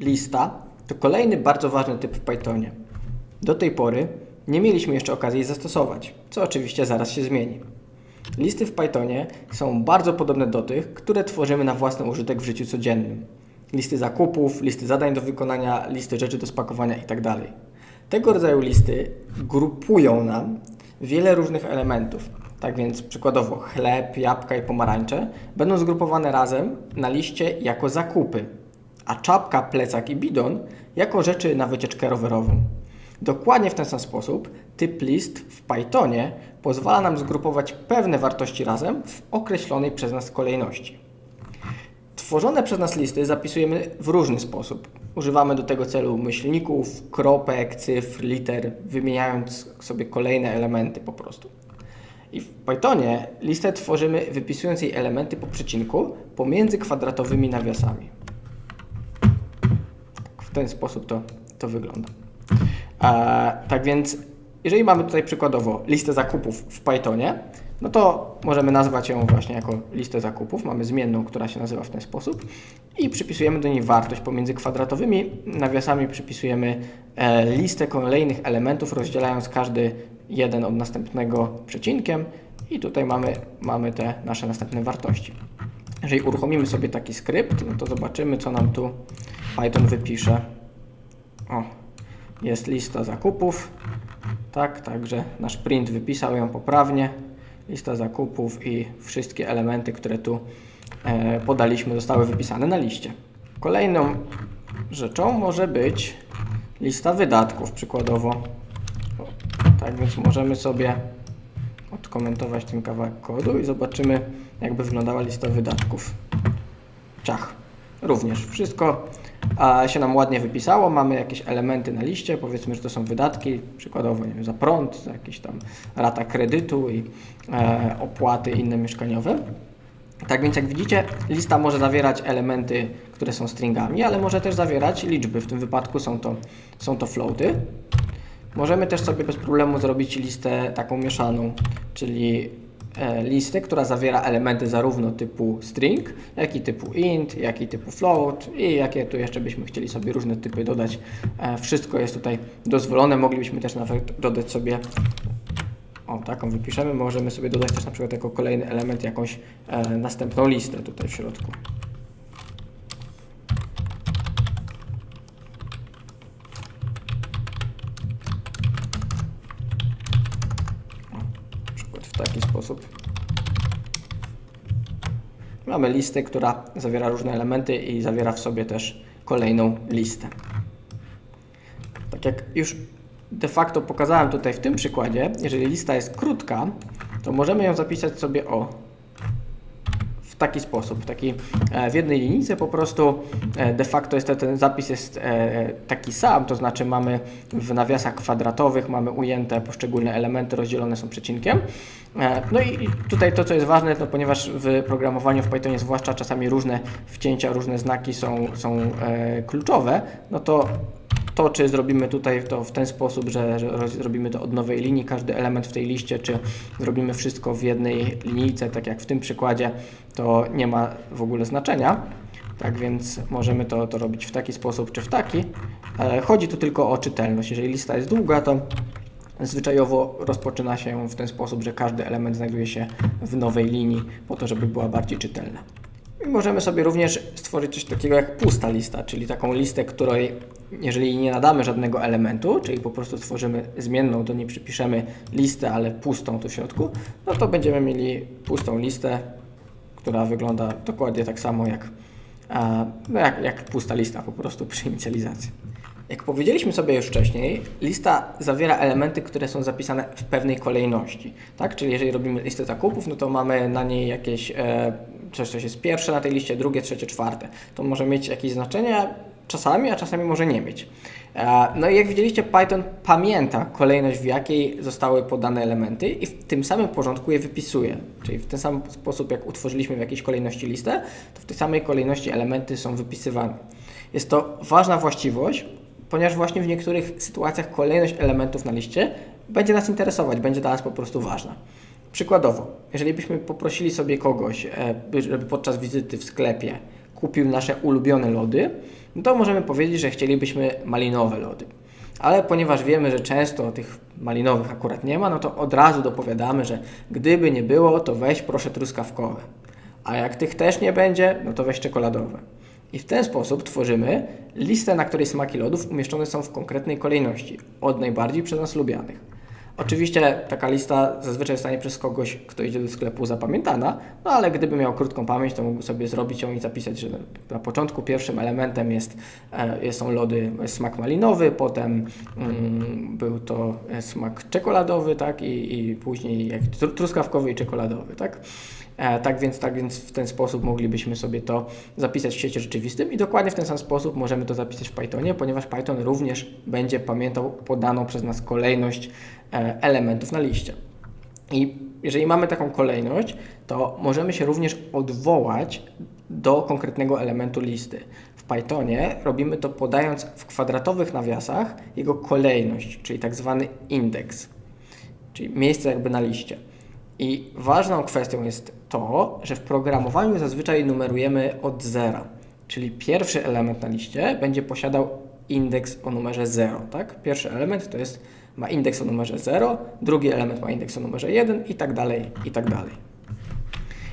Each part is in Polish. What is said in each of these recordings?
lista to kolejny bardzo ważny typ w Pythonie. Do tej pory nie mieliśmy jeszcze okazji zastosować, co oczywiście zaraz się zmieni. Listy w Pythonie są bardzo podobne do tych, które tworzymy na własny użytek w życiu codziennym. Listy zakupów, listy zadań do wykonania, listy rzeczy do spakowania itd. Tego rodzaju listy grupują nam wiele różnych elementów. Tak więc przykładowo chleb, jabłka i pomarańcze będą zgrupowane razem na liście jako zakupy, a czapka, plecak i bidon jako rzeczy na wycieczkę rowerową. Dokładnie w ten sam sposób typ list w Pythonie pozwala nam zgrupować pewne wartości razem w określonej przez nas kolejności. Tworzone przez nas listy zapisujemy w różny sposób. Używamy do tego celu myślników, kropek, cyfr, liter, wymieniając sobie kolejne elementy po prostu. I w Pythonie listę tworzymy wypisując jej elementy po przecinku pomiędzy kwadratowymi nawiasami. W ten sposób to, to wygląda. E, tak więc, jeżeli mamy tutaj przykładowo listę zakupów w Pythonie, no to możemy nazwać ją właśnie jako listę zakupów. Mamy zmienną, która się nazywa w ten sposób i przypisujemy do niej wartość. Pomiędzy kwadratowymi nawiasami przypisujemy e, listę kolejnych elementów, rozdzielając każdy jeden od następnego przecinkiem i tutaj mamy, mamy te nasze następne wartości. Jeżeli uruchomimy sobie taki skrypt, no to zobaczymy, co nam tu Python wypisze. O, jest lista zakupów. Tak, także nasz print wypisał ją poprawnie. Lista zakupów i wszystkie elementy, które tu e, podaliśmy, zostały wypisane na liście. Kolejną rzeczą może być lista wydatków, przykładowo. Tak więc możemy sobie odkomentować ten kawałek kodu i zobaczymy, jakby wyglądała lista wydatków. Ciach. Również wszystko a, się nam ładnie wypisało. Mamy jakieś elementy na liście, powiedzmy, że to są wydatki, przykładowo nie wiem, za prąd, za jakieś tam rata kredytu i e, opłaty inne mieszkaniowe. Tak więc jak widzicie, lista może zawierać elementy, które są stringami, ale może też zawierać liczby. W tym wypadku są to, są to floaty. Możemy też sobie bez problemu zrobić listę taką mieszaną, czyli e, listę, która zawiera elementy zarówno typu string, jak i typu int, jak i typu float i jakie tu jeszcze byśmy chcieli sobie różne typy dodać. E, Wszystko jest tutaj dozwolone. Moglibyśmy też nawet dodać sobie o, taką wypiszemy. Możemy sobie dodać też na przykład jako kolejny element jakąś e, następną listę tutaj w środku. O, na przykład w taki sposób. Mamy listę, która zawiera różne elementy i zawiera w sobie też kolejną listę. Tak jak już de facto pokazałem tutaj w tym przykładzie, jeżeli lista jest krótka, to możemy ją zapisać sobie o taki sposób, taki e, w jednej linijce po prostu e, de facto jest to, ten zapis jest e, taki sam, to znaczy mamy w nawiasach kwadratowych mamy ujęte poszczególne elementy, rozdzielone są przecinkiem. No i tutaj to, co jest ważne, to ponieważ w programowaniu w Pythonie zwłaszcza czasami różne wcięcia, różne znaki są, są kluczowe, no to to, czy zrobimy tutaj to w ten sposób, że, zrobimy to od nowej linii, każdy element w tej liście, czy zrobimy wszystko w jednej linijce, tak jak w tym przykładzie, to nie ma w ogóle znaczenia. Tak więc możemy to, to robić w taki sposób, czy w taki. E, Chodzi tu tylko o czytelność. Jeżeli lista jest długa, to zwyczajowo rozpoczyna się w ten sposób, że każdy element znajduje się w nowej linii, po to, żeby była bardziej czytelna. I możemy sobie również stworzyć coś takiego jak pusta lista, czyli taką listę, której jeżeli nie nadamy żadnego elementu, czyli po prostu stworzymy zmienną, do niej przypiszemy listę, ale pustą tu w środku, no to będziemy mieli pustą listę, która wygląda dokładnie tak samo jak, no jak, jak pusta lista po prostu przy inicjalizacji. Jak powiedzieliśmy sobie już wcześniej, lista zawiera elementy, które są zapisane w pewnej kolejności. Tak? Czyli jeżeli robimy listę zakupów, no to mamy na niej jakieś e, coś, coś jest pierwsze na tej liście, drugie, trzecie, czwarte. To może mieć jakieś znaczenia czasami, a czasami może nie mieć. E, no i jak widzieliście, Python pamięta kolejność, w jakiej zostały podane elementy i w tym samym porządku je wypisuje. Czyli w ten sam sposób, jak utworzyliśmy w jakiejś kolejności listę, to w tej samej kolejności elementy są wypisywane. Jest to ważna właściwość, ponieważ właśnie w niektórych sytuacjach kolejność elementów na liście będzie nas interesować, będzie dla nas po prostu ważna. Przykładowo, jeżeli byśmy poprosili sobie kogoś, e, by- żeby podczas wizyty w sklepie kupił nasze ulubione lody, no to możemy powiedzieć, że chcielibyśmy malinowe lody. Ale ponieważ wiemy, że często tych malinowych akurat nie ma, no to od razu dopowiadamy, że gdyby nie było, to weź proszę truskawkowe. A jak tych też nie będzie, no to weź czekoladowe. I w ten sposób tworzymy listę, na której smaki lodów umieszczone są w konkretnej kolejności, od najbardziej przez nas lubianych. Oczywiście taka lista zazwyczaj zostanie przez kogoś, kto idzie do sklepu zapamiętana, no ale gdyby miał krótką pamięć, to mógł sobie zrobić ją i zapisać, że na początku pierwszym elementem jest, e, są lody smak malinowy, potem mm, był to smak czekoladowy, tak, i, i później jak tr- truskawkowy i czekoladowy, tak. E, tak więc, tak więc w ten sposób moglibyśmy sobie to zapisać w świecie rzeczywistym i dokładnie w ten sam sposób możemy to zapisać w Pythonie, ponieważ Python również będzie pamiętał podaną przez nas kolejność elementów na liście. I jeżeli mamy taką kolejność, to możemy się również odwołać do konkretnego elementu listy. W Pythonie robimy to podając w kwadratowych nawiasach jego kolejność, czyli tak zwany indeks, czyli miejsce jakby na liście. I ważną kwestią jest to, że w programowaniu zazwyczaj numerujemy od zera, czyli pierwszy element na liście będzie posiadał indeks o numerze 0, tak? Pierwszy element to jest ma indeks o numerze 0, drugi element ma indeks o numerze 1 i tak dalej, i tak dalej.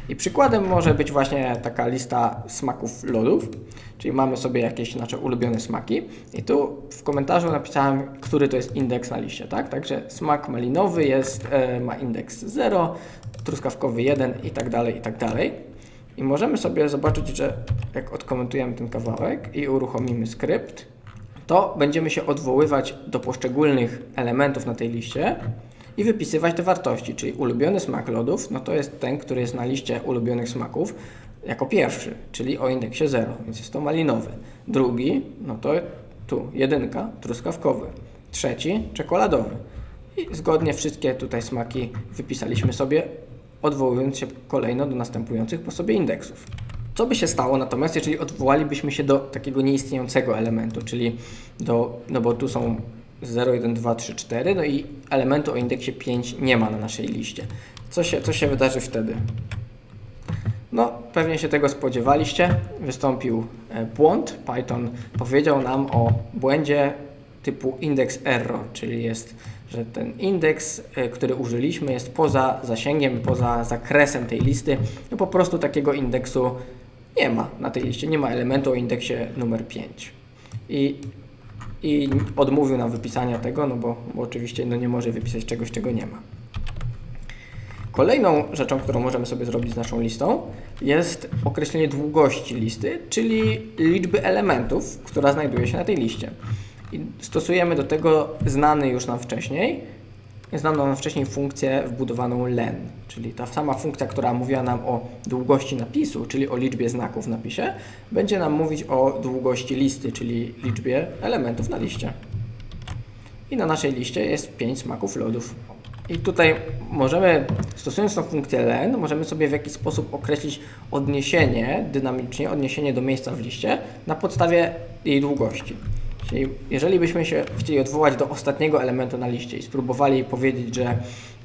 I przykładem może być właśnie taka lista smaków lodów, czyli mamy sobie jakieś nasze ulubione smaki i tu w komentarzu napisałem, który to jest indeks na liście, tak? Także smak malinowy jest, e, ma indeks 0, truskawkowy 1 i tak dalej, i tak dalej. I możemy sobie zobaczyć, że jak odkomentujemy ten kawałek i uruchomimy skrypt, to będziemy się odwoływać do poszczególnych elementów na tej liście i wypisywać te wartości, czyli ulubiony smak lodów, no to jest ten, który jest na liście ulubionych smaków jako pierwszy, czyli o indeksie 0, więc jest to malinowy. Drugi, no to tu jedynka, truskawkowy. Trzeci, czekoladowy. I zgodnie wszystkie tutaj smaki wypisaliśmy sobie, odwołując się kolejno do następujących po sobie indeksów. Co by się stało natomiast, jeżeli odwołalibyśmy się do takiego nieistniejącego elementu, czyli do, no bo tu są 0, 1, 2, 3, 4, no i elementu o indeksie 5 nie ma na naszej liście. Co się, co się wydarzy wtedy? No, pewnie się tego spodziewaliście. Wystąpił e, błąd. Python powiedział nam o błędzie typu index error, czyli jest, że ten indeks, e, który użyliśmy, jest poza zasięgiem, poza zakresem tej listy. No po prostu takiego indeksu nie ma na tej liście, nie ma elementu o indeksie numer 5. I, i odmówił nam wypisania tego, no bo, bo oczywiście no nie może wypisać czegoś, czego nie ma. Kolejną rzeczą, którą możemy sobie zrobić z naszą listą, jest określenie długości listy, czyli liczby elementów, która znajduje się na tej liście. I stosujemy do tego znany już nam wcześniej, znaną wcześniej funkcję wbudowaną len, czyli ta sama funkcja, która mówiła nam o długości napisu, czyli o liczbie znaków w napisie, będzie nam mówić o długości listy, czyli liczbie elementów na liście. I na naszej liście jest 5 smaków lodów. I tutaj możemy, stosując tą funkcję len, możemy sobie w jakiś sposób określić odniesienie, dynamicznie odniesienie do miejsca w liście na podstawie jej długości. Czyli jeżeli byśmy się chcieli odwołać do ostatniego elementu na liście i spróbowali powiedzieć, że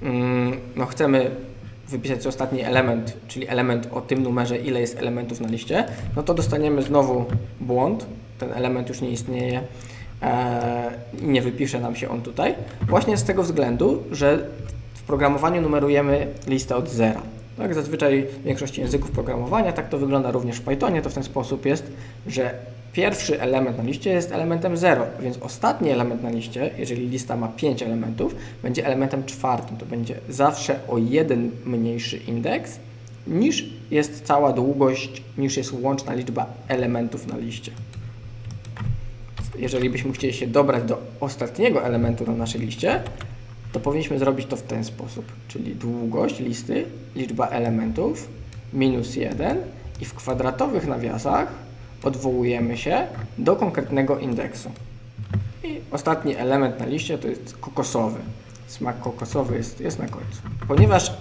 mm, no chcemy wypisać ostatni element, czyli element o tym numerze, ile jest elementów na liście, no to dostaniemy znowu błąd, ten element już nie istnieje i nie wypisze nam się on tutaj, właśnie z tego względu, że w programowaniu numerujemy listę od zera. Tak, zazwyczaj w większości języków programowania, tak to wygląda również w Pythonie, to w ten sposób jest, że pierwszy element na liście jest elementem 0, więc ostatni element na liście, jeżeli lista ma 5 elementów, będzie elementem czwartym. To będzie zawsze o jeden mniejszy indeks niż jest cała długość, niż jest łączna liczba elementów na liście. Jeżeli byśmy chcieli się dobrać do ostatniego elementu na naszej liście, to powinniśmy zrobić to w ten sposób, czyli długość listy, liczba elementów minus 1 i w kwadratowych nawiasach odwołujemy się do konkretnego indeksu. I ostatni element na liście to jest kokosowy. Smak kokosowy jest, jest na końcu. Ponieważ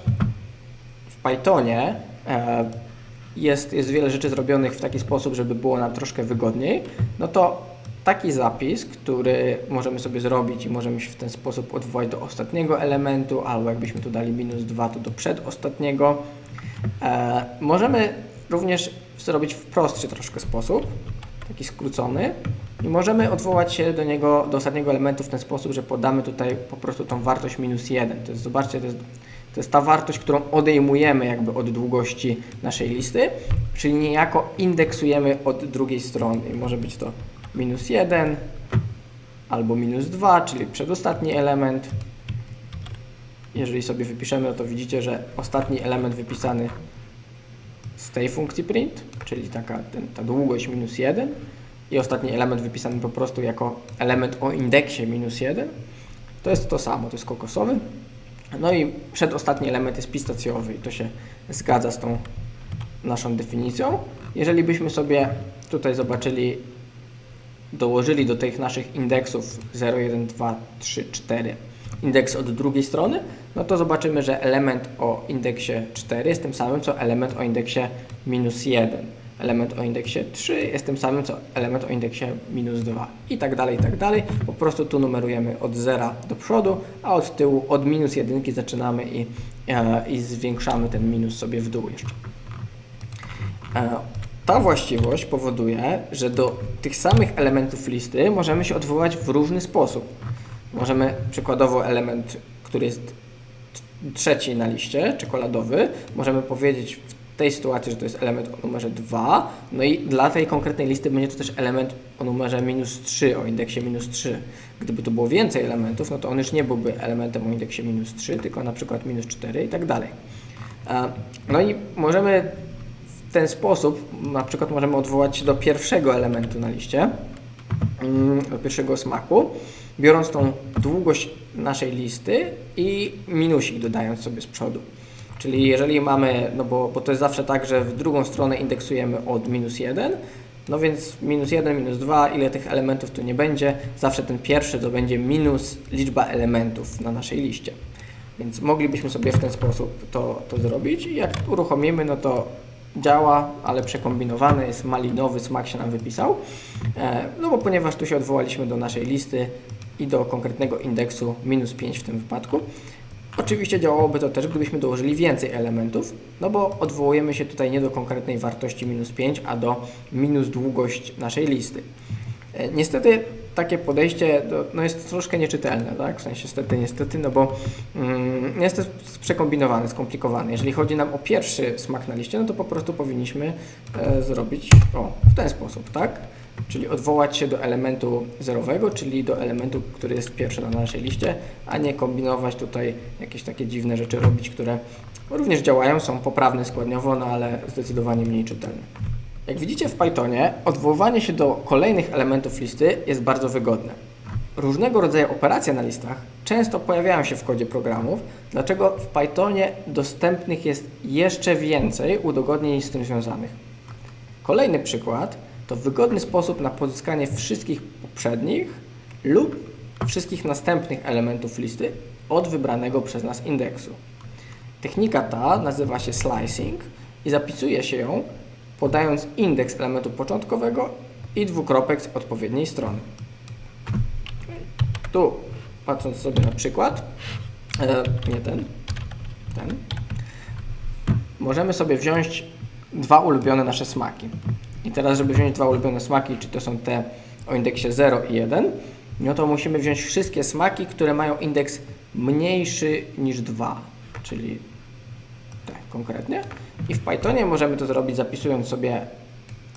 w Pythonie e, jest, jest wiele rzeczy zrobionych w taki sposób, żeby było nam troszkę wygodniej, no to taki zapis, który możemy sobie zrobić i możemy się w ten sposób odwołać do ostatniego elementu, albo jakbyśmy tu dali minus 2, to do przedostatniego. E, możemy również zrobić w prostszy troszkę sposób, taki skrócony. I możemy odwołać się do niego, do ostatniego elementu w ten sposób, że podamy tutaj po prostu tą wartość minus 1. To jest, zobaczcie, to jest, to jest ta wartość, którą odejmujemy jakby od długości naszej listy, czyli niejako indeksujemy od drugiej strony. I może być to minus 1 albo minus 2, czyli przedostatni element. Jeżeli sobie wypiszemy, no to widzicie, że ostatni element wypisany z tej funkcji print, czyli taka ten, ta długość minus 1 i ostatni element wypisany po prostu jako element o indeksie minus 1, to jest to samo, to jest kokosowy. No i przedostatni element jest pistacjowy i to się zgadza z tą naszą definicją. Jeżeli byśmy sobie tutaj zobaczyli, dołożyli do tych naszych indeksów 0, 1, 2, 3, 4 indeks od drugiej strony, no to zobaczymy, że element o indeksie 4 jest tym samym co element o indeksie minus 1. Element o indeksie 3 jest tym samym co element o indeksie minus 2 i tak dalej, i tak dalej. Po prostu tu numerujemy od 0 do przodu, a od tyłu od minus 1 zaczynamy i, e, i zwiększamy ten minus sobie w dół jeszcze. E, ta właściwość powoduje, że do tych samych elementów listy możemy się odwołać w różny sposób. Możemy przykładowo element, który jest trzeci na liście, czekoladowy, możemy powiedzieć w tej sytuacji, że to jest element o numerze 2, no i dla tej konkretnej listy będzie to też element o numerze minus 3, o indeksie minus 3. Gdyby to było więcej elementów, no to on już nie byłby elementem o indeksie minus 3, tylko na przykład minus 4 i tak dalej. No i możemy w ten sposób, na przykład możemy odwołać się do pierwszego elementu na liście, mm, do pierwszego smaku, biorąc tą długość naszej listy i minusik dodając sobie z przodu. Czyli jeżeli mamy, no bo, bo to jest zawsze tak, że w drugą stronę indeksujemy od minus 1, no więc minus 1, minus 2, ile tych elementów tu nie będzie, zawsze ten pierwszy to będzie minus liczba elementów na naszej liście. Więc moglibyśmy sobie w ten sposób to, to zrobić i jak uruchomimy, no to działa, ale przekombinowane jest, malinowy smak się nam wypisał. E, No bo ponieważ tu się odwołaliśmy do naszej listy i do konkretnego indeksu minus 5 w tym wypadku. Oczywiście działałoby to też, gdybyśmy dołożyli więcej elementów, no bo odwołujemy się tutaj nie do konkretnej wartości minus 5, a do minus długość naszej listy. E, Niestety takie podejście do, no jest troszkę nieczytelne, tak? W sensie niestety, niestety, no bo mm, jest to przekombinowane, skomplikowane. Jeżeli chodzi nam o pierwszy smak na liście, no to po prostu powinniśmy e, zrobić o, w ten sposób, tak? Czyli odwołać się do elementu zerowego, czyli do elementu, który jest pierwszy na naszej liście, a nie kombinować tutaj jakieś takie dziwne rzeczy robić, które również działają, są poprawne składniowo, no ale zdecydowanie mniej czytelne. Jak widzicie w Pythonie, odwoływanie się do kolejnych elementów listy jest bardzo wygodne. Różnego rodzaju operacje na listach często pojawiają się w kodzie programów, dlaczego w Pythonie dostępnych jest jeszcze więcej udogodnień z tym związanych. Kolejny przykład to wygodny sposób na pozyskanie wszystkich poprzednich lub wszystkich następnych elementów listy od wybranego przez nas indeksu. Technika ta nazywa się slicing i zapisuje się ją podając indeks elementu początkowego i dwukropek z odpowiedniej strony. Tu, patrząc sobie na przykład, e, nie ten, ten, możemy sobie wziąć dwa ulubione nasze smaki. I teraz, żeby wziąć dwa ulubione smaki, czy to są te o indeksie 0 i 1, no to musimy wziąć wszystkie smaki, które mają indeks mniejszy niż 2, czyli tak konkretnie. I w Pythonie możemy to zrobić zapisując sobie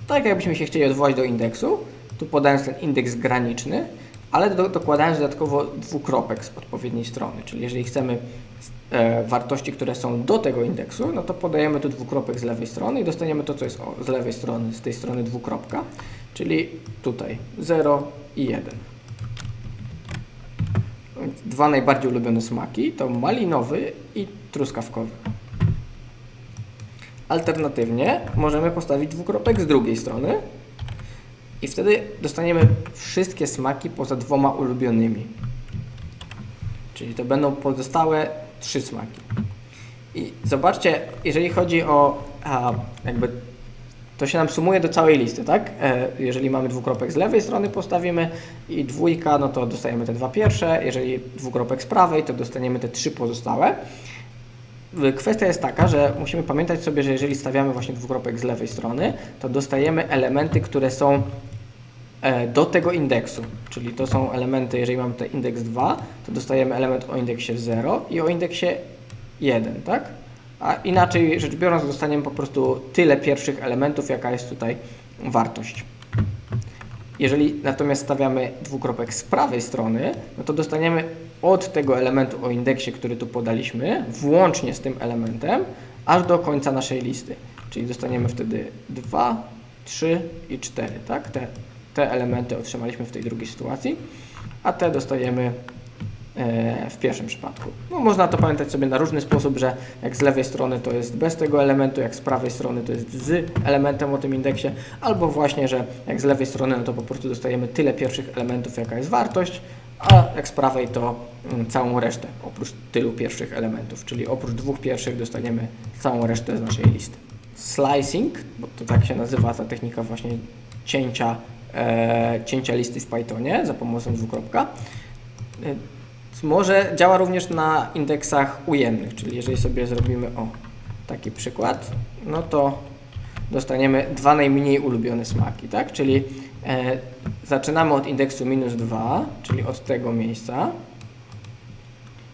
tak, jakbyśmy się chcieli odwołać do indeksu, tu podając ten indeks graniczny, ale do, dokładając dodatkowo dwukropek z odpowiedniej strony. Czyli jeżeli chcemy e, wartości, które są do tego indeksu, no to podajemy tu dwukropek z lewej strony i dostaniemy to, co jest o, z lewej strony, z tej strony dwukropka, czyli tutaj 0 i 1. Dwa najbardziej ulubione smaki to malinowy i truskawkowy. Alternatywnie możemy postawić dwukropek z drugiej strony i wtedy dostaniemy wszystkie smaki poza dwoma ulubionymi. Czyli to będą pozostałe trzy smaki. I zobaczcie, jeżeli chodzi o a, jakby to się nam sumuje do całej listy, tak? E, jeżeli mamy dwukropek z lewej strony postawimy i dwójka, no to dostajemy te dwa pierwsze. Jeżeli dwukropek z prawej, to dostaniemy te trzy pozostałe. Kwestia jest taka, że musimy pamiętać sobie, że jeżeli stawiamy właśnie dwukropek z lewej strony, to dostajemy elementy, które są e, do tego indeksu. Czyli to są elementy, jeżeli mamy tutaj indeks 2, to dostajemy element o indeksie 0 i o indeksie 1, tak? A inaczej rzecz biorąc, dostaniemy po prostu tyle pierwszych elementów, jaka jest tutaj wartość. Jeżeli natomiast stawiamy dwukropek z prawej strony, no to dostaniemy od tego elementu o indeksie, który tu podaliśmy, włącznie z tym elementem, aż do końca naszej listy. Czyli dostaniemy wtedy 2, 3 i 4, tak? Te, te elementy otrzymaliśmy w tej drugiej sytuacji, a te dostajemy w pierwszym przypadku. No, można to pamiętać sobie na różny sposób, że jak z lewej strony to jest bez tego elementu, jak z prawej strony to jest z elementem o tym indeksie, albo właśnie, że jak z lewej strony no to po prostu dostajemy tyle pierwszych elementów, jaka jest wartość, a jak z prawej to mm, całą resztę, oprócz tylu pierwszych elementów, czyli oprócz dwóch pierwszych dostaniemy całą resztę z naszej listy. Slicing, bo to tak się nazywa ta technika właśnie cięcia, e, cięcia listy w Pythonie za pomocą dwukropka. Może działa również na indeksach ujemnych, czyli jeżeli sobie zrobimy o taki przykład, no to dostaniemy dwa najmniej ulubione smaki, tak? Czyli e, zaczynamy od indeksu minus 2, czyli od tego miejsca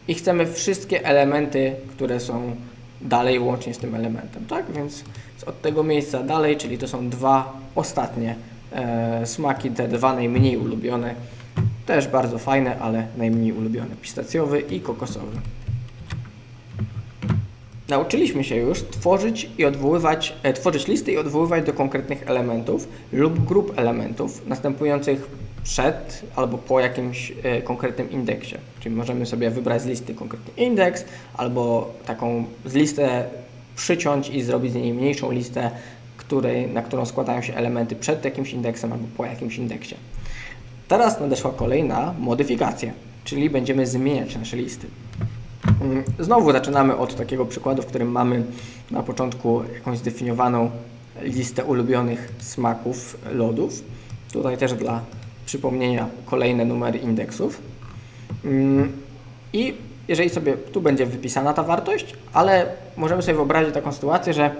i chcemy wszystkie elementy, które są dalej łącznie z tym elementem, tak? Więc od tego miejsca dalej, czyli to są dwa ostatnie e, smaki, te dwa najmniej ulubione, też bardzo fajne, ale najmniej ulubione, pistacjowy i kokosowy. Nauczyliśmy się już tworzyć i odwoływać, e, tworzyć listy i odwoływać do konkretnych elementów lub grup elementów następujących przed albo po jakimś e, konkretnym indeksie. Czyli możemy sobie wybrać z listy konkretny indeks albo taką z listę przyciąć i zrobić z niej mniejszą listę, której, na którą składają się elementy przed jakimś indeksem albo po jakimś indeksie. Teraz nadeszła kolejna modyfikacja, czyli będziemy zmieniać nasze listy. Mm, Znowu zaczynamy od takiego przykładu, w którym mamy na początku jakąś zdefiniowaną listę ulubionych smaków lodów. Tutaj też dla przypomnienia kolejne numery indeksów. Mm, I jeżeli sobie tu będzie wypisana ta wartość, ale możemy sobie wyobrazić taką sytuację, że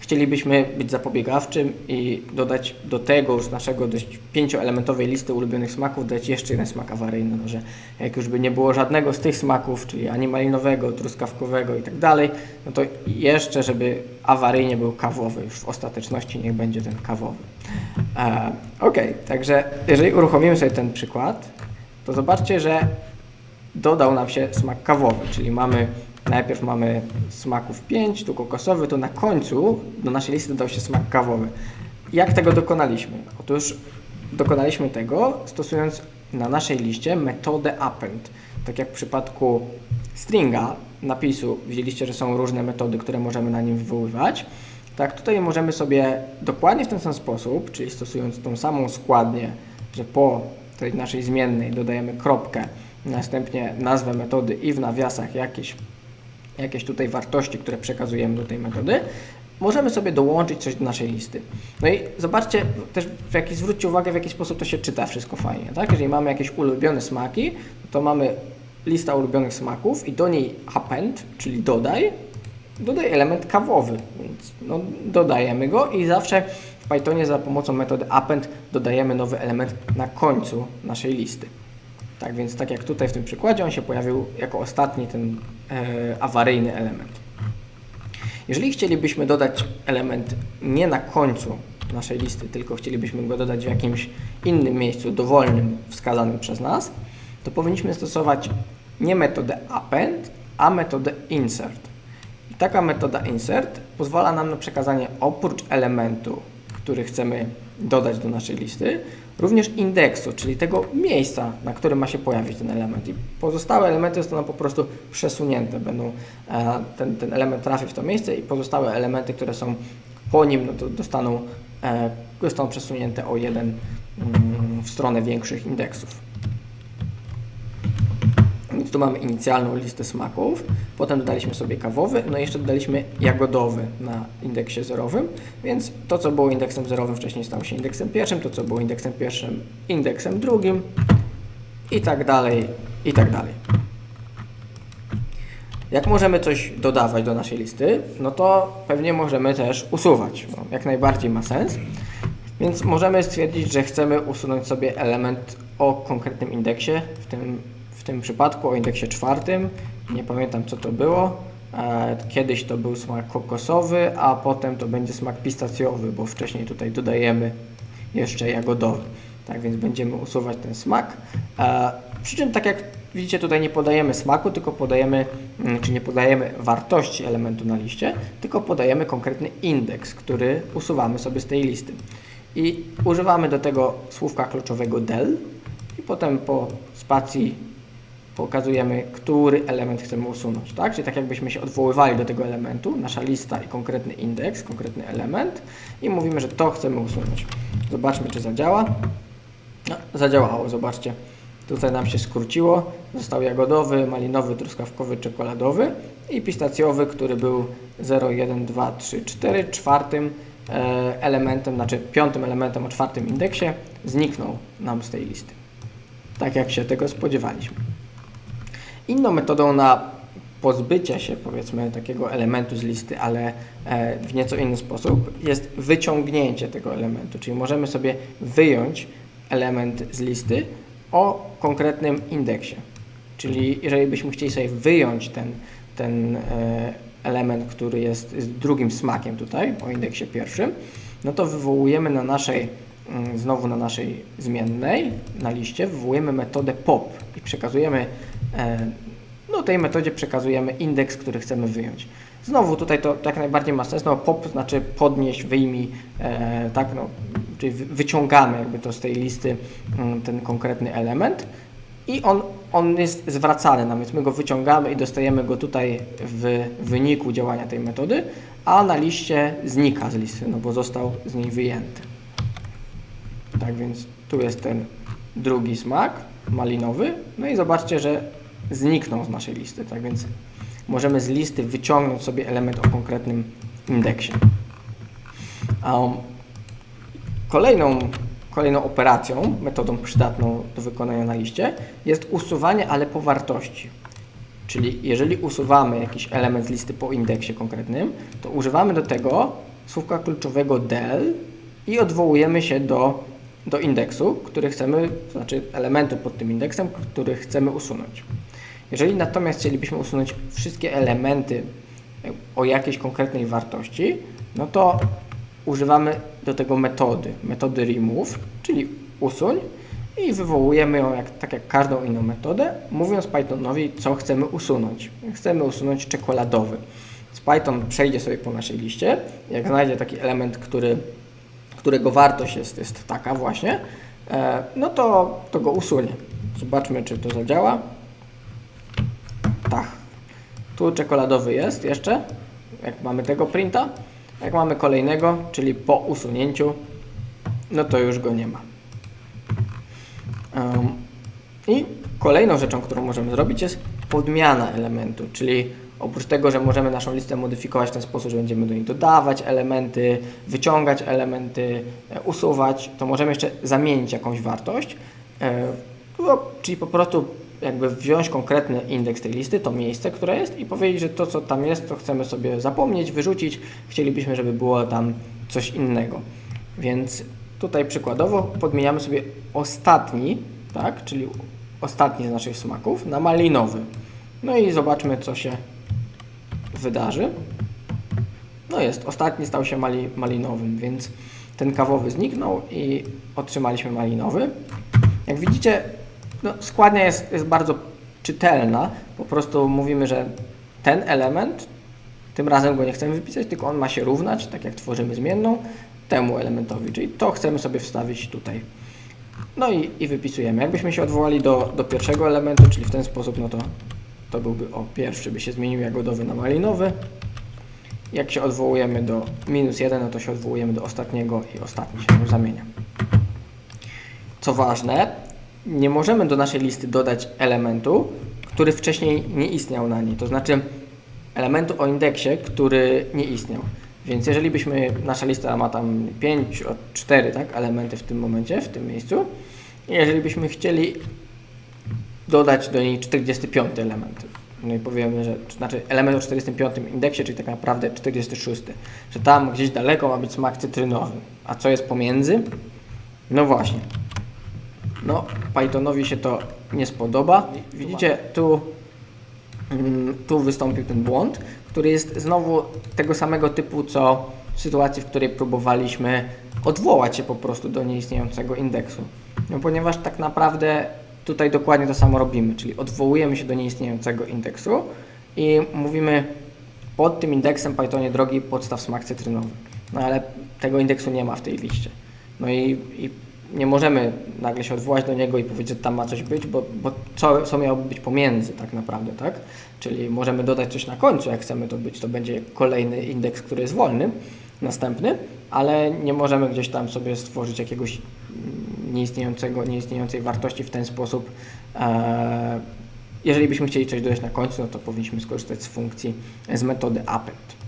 chcielibyśmy być zapobiegawczym i dodać do tego już naszego dość pięcioelementowej listy ulubionych smaków dać jeszcze jeden smak awaryjny, no, że jak już by nie było żadnego z tych smaków, czyli ani malinowego, truskawkowego i tak dalej, no to jeszcze, żeby awaryjnie był kawowy, już w ostateczności niech będzie ten kawowy. E, ok, także jeżeli uruchomimy sobie ten przykład, to zobaczcie, że dodał nam się smak kawowy, czyli mamy najpierw mamy smaków 5, tu kokosowy, to na końcu do naszej listy dodał się smak kawowy. Jak tego dokonaliśmy? Otóż dokonaliśmy tego stosując na naszej liście metodę append. Tak jak w przypadku stringa napisu widzieliście, że są różne metody, które możemy na nim wywoływać. Tak, tutaj możemy sobie dokładnie w ten sam sposób, czyli stosując tą samą składnię, że po tej naszej zmiennej dodajemy kropkę, następnie nazwę metody i w nawiasach jakieś, jakieś tutaj wartości, które przekazujemy do tej metody, możemy sobie dołączyć coś do naszej listy. No i zobaczcie też, w jaki, zwróćcie uwagę, w jaki sposób to się czyta wszystko fajnie, tak? Jeżeli mamy jakieś ulubione smaki, to mamy lista ulubionych smaków i do niej append, czyli dodaj, dodaj element kawowy, więc no, dodajemy go i zawsze w Pythonie za pomocą metody append dodajemy nowy element na końcu naszej listy. Tak więc tak jak tutaj w tym przykładzie, on się pojawił jako ostatni ten e, awaryjny element. Jeżeli chcielibyśmy dodać element nie na końcu naszej listy, tylko chcielibyśmy go dodać w jakimś innym miejscu, dowolnym, wskazanym przez nas, to powinniśmy stosować nie metodę append, a metodę insert. I taka metoda insert pozwala nam na przekazanie oprócz elementu, który chcemy dodać do naszej listy, również indeksu, czyli tego miejsca, na którym ma się pojawić ten element. I pozostałe elementy zostaną po prostu przesunięte. Będą, e, ten, ten element trafi w to miejsce i pozostałe elementy, które są po nim, no to dostaną, e, przesunięte o jeden mm, w stronę większych indeksów. Więc tu mamy inicjalną listę smaków, potem dodaliśmy sobie kawowy, no i jeszcze dodaliśmy jagodowy na indeksie zerowym, więc to, co było indeksem zerowym wcześniej stało się indeksem pierwszym, to, co było indeksem pierwszym, indeksem drugim i tak dalej, i tak dalej. Jak możemy coś dodawać do naszej listy, no to pewnie możemy też usuwać. Jak najbardziej ma sens. Więc możemy stwierdzić, że chcemy usunąć sobie element o konkretnym indeksie, w tym, w tym przypadku o indeksie czwartym. Nie pamiętam co to było. E, Kiedyś to był smak kokosowy, a potem to będzie smak pistacjowy, bo wcześniej tutaj dodajemy jeszcze jagodowy. Tak więc będziemy usuwać ten smak. E, Przy czym, tak jak widzicie, tutaj nie podajemy smaku, tylko podajemy, mm, czy nie podajemy wartości elementu na liście, tylko podajemy konkretny indeks, który usuwamy sobie z tej listy. I używamy do tego słówka kluczowego del i potem po spacji pokazujemy, który element chcemy usunąć, tak? Czyli tak jakbyśmy się odwoływali do tego elementu, nasza lista i konkretny indeks, konkretny element i mówimy, że to chcemy usunąć. Zobaczmy, czy zadziała. No, zadziałało, zobaczcie. Tutaj nam się skróciło. Został jagodowy, malinowy, truskawkowy, czekoladowy i pistacjowy, który był 0, 1, 2, 3, 4. Czwartym e, elementem, znaczy piątym elementem o czwartym indeksie zniknął nam z tej listy. Tak jak się tego spodziewaliśmy. Inną metodą na pozbycie się, powiedzmy, takiego elementu z listy, ale e, w nieco inny sposób, jest wyciągnięcie tego elementu. Czyli możemy sobie wyjąć element z listy o konkretnym indeksie. Czyli jeżeli byśmy chcieli sobie wyjąć ten, ten e, element, który jest, drugim smakiem tutaj, o indeksie pierwszym, no to wywołujemy na naszej, mm, znowu na naszej zmiennej, na liście, wywołujemy metodę pop i przekazujemy, no tej metodzie przekazujemy indeks, który chcemy wyjąć. Znowu tutaj to jak najbardziej ma sens, no pop znaczy podnieść, wyjmij, e, tak, no, czyli wy- wyciągamy jakby to z tej listy mm, ten konkretny element i on, on jest zwracany nam, więc my go wyciągamy i dostajemy go tutaj w wyniku działania tej metody, a na liście znika z listy, no bo został z niej wyjęty. Tak więc tu jest ten drugi smak, malinowy, no i zobaczcie, że zniknął z naszej listy, tak więc możemy z listy wyciągnąć sobie element o konkretnym indeksie. Um, kolejną, kolejną operacją, metodą przydatną do wykonania na liście jest usuwanie, ale po wartości. Czyli jeżeli usuwamy jakiś element z listy po indeksie konkretnym, to używamy do tego słówka kluczowego del i odwołujemy się do, do indeksu, który chcemy, to znaczy elementu pod tym indeksem, który chcemy usunąć. Jeżeli natomiast chcielibyśmy usunąć wszystkie elementy o jakiejś konkretnej wartości, no to używamy do tego metody, metody remove, czyli usuń i wywołujemy ją jak, tak jak każdą inną metodę, mówiąc Pythonowi, co chcemy usunąć. Chcemy usunąć czekoladowy. Więc Python przejdzie sobie po naszej liście, jak znajdzie taki element, który, którego wartość jest, jest taka właśnie, e, no to, to go usunie. Zobaczmy, czy to zadziała. Tak. Tu czekoladowy jest jeszcze, jak mamy tego printa. Jak mamy kolejnego, czyli po usunięciu, no to już go nie ma. Um, I kolejną rzeczą, którą możemy zrobić jest podmiana elementu, czyli oprócz tego, że możemy naszą listę modyfikować w ten sposób, że będziemy do niej dodawać elementy, wyciągać elementy, e, usuwać, to możemy jeszcze zamienić jakąś wartość, e, no, czyli po prostu jakby wziąć konkretny indeks tej listy, to miejsce, które jest i powiedzieć, że to, co tam jest, to chcemy sobie zapomnieć, wyrzucić. Chcielibyśmy, żeby było tam coś innego. Więc tutaj przykładowo podmieniamy sobie ostatni, tak, czyli ostatni z naszych smaków na malinowy. No i zobaczmy, co się wydarzy. No jest, ostatni stał się mali, malinowym, więc ten kawowy zniknął i otrzymaliśmy malinowy. Jak widzicie, no, składnia jest, jest bardzo czytelna. Po prostu mówimy, że ten element, tym razem go nie chcemy wypisać, tylko on ma się równać, tak jak tworzymy zmienną, temu elementowi, czyli to chcemy sobie wstawić tutaj. No i, i wypisujemy. Jakbyśmy się odwołali do, do pierwszego elementu, czyli w ten sposób, no to to byłby o pierwszy by się zmienił jagodowy na malinowy. Jak się odwołujemy do minus 1, no to się odwołujemy do ostatniego i ostatni się zamienia. Co ważne, nie możemy do naszej listy dodać elementu, który wcześniej nie istniał na niej. To znaczy elementu o indeksie, który nie istniał. Więc jeżeli byśmy, nasza lista ma tam 5, 4 tak, elementy w tym momencie, w tym miejscu, jeżeli byśmy chcieli dodać do niej 45 element, No i powiemy, że znaczy element o 45 indeksie, czyli tak naprawdę 46, że tam gdzieś daleko ma być smak cytrynowy. A co jest pomiędzy? No właśnie. No, Pythonowi się to nie spodoba. Widzicie, tu, mm, tu wystąpił ten błąd, który jest znowu tego samego typu, co w sytuacji, w której próbowaliśmy odwołać się po prostu do nieistniejącego indeksu. No, ponieważ tak naprawdę tutaj dokładnie to samo robimy, czyli odwołujemy się do nieistniejącego indeksu i mówimy pod tym indeksem Pythonie drogi podstaw smak cytrynowy. No ale tego indeksu nie ma w tej liście. No i, i nie możemy nagle się odwołać do niego i powiedzieć, że tam ma coś być, bo, bo co, co miałoby być pomiędzy tak naprawdę, tak? Czyli możemy dodać coś na końcu, jak chcemy to być, to będzie kolejny indeks, który jest wolny, następny, ale nie możemy gdzieś tam sobie stworzyć jakiegoś nieistniejącego, nieistniejącej wartości w ten sposób. E, jeżeli byśmy chcieli coś dodać na końcu, no to powinniśmy skorzystać z funkcji, z metody append.